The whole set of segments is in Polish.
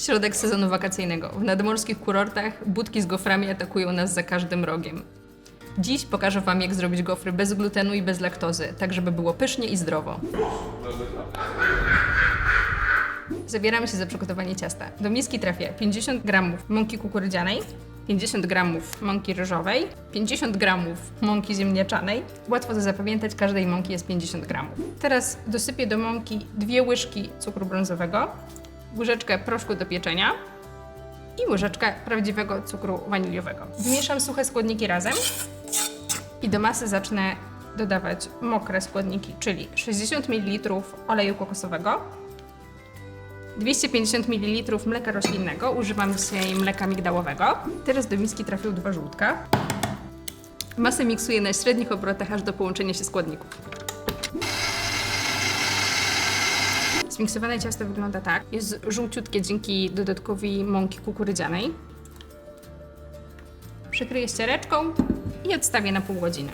Środek sezonu wakacyjnego. W nadmorskich kurortach budki z goframi atakują nas za każdym rogiem. Dziś pokażę Wam, jak zrobić gofry bez glutenu i bez laktozy, tak żeby było pysznie i zdrowo. Zabieramy się za przygotowanie ciasta. Do miski trafię 50 g mąki kukurydzianej, 50 g mąki ryżowej, 50 g mąki ziemniaczanej. Łatwo to zapamiętać, każdej mąki jest 50 g. Teraz dosypię do mąki dwie łyżki cukru brązowego, łyżeczkę proszku do pieczenia i łyżeczkę prawdziwego cukru waniliowego. Wymieszam suche składniki razem i do masy zacznę dodawać mokre składniki, czyli 60 ml oleju kokosowego, 250 ml mleka roślinnego, używam dzisiaj mleka migdałowego. Teraz do miski trafią dwa żółtka. Masę miksuję na średnich obrotach aż do połączenia się składników. Zmiksowane ciasto wygląda tak. Jest żółciutkie dzięki dodatkowi mąki kukurydzianej. Przykryję ściereczką i odstawię na pół godziny.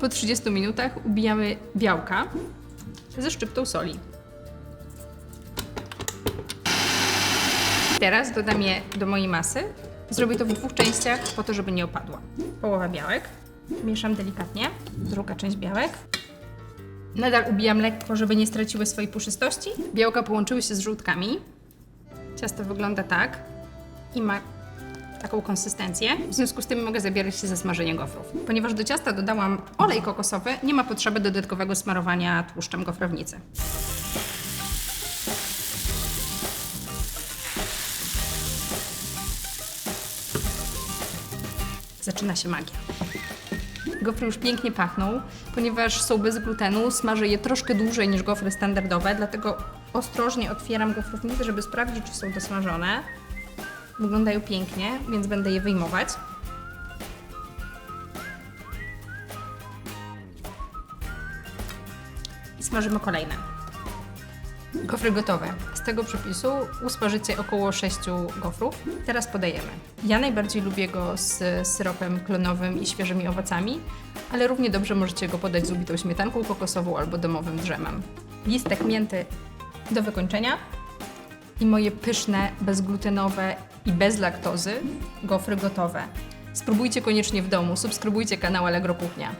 Po 30 minutach ubijamy białka ze szczyptą soli. Teraz dodam je do mojej masy. Zrobię to w dwóch częściach po to, żeby nie opadła. Połowa białek. Mieszam delikatnie. Druga część białek. Nadal ubijam lekko, żeby nie straciły swojej puszystości. Białka połączyły się z żółtkami. Ciasto wygląda tak i ma taką konsystencję. W związku z tym mogę zabierać się za smażenie gofrów. Ponieważ do ciasta dodałam olej kokosowy, nie ma potrzeby dodatkowego smarowania tłuszczem gofrownicy. Zaczyna się magia. Gofry już pięknie pachną, ponieważ są bez glutenu, smażę je troszkę dłużej niż gofry standardowe, dlatego ostrożnie otwieram gofrownicę, żeby sprawdzić, czy są dosmażone. Wyglądają pięknie, więc będę je wyjmować. I smażymy kolejne. Gofry gotowe. Z tego przepisu usmażycie około 6 gofrów. Teraz podajemy. Ja najbardziej lubię go z syropem klonowym i świeżymi owocami, ale równie dobrze możecie go podać z ubitą śmietanką kokosową albo domowym drzemem. Listek mięty do wykończenia i moje pyszne, bezglutenowe i bez laktozy gofry gotowe. Spróbujcie koniecznie w domu, subskrybujcie kanał Allegro Kuchnia.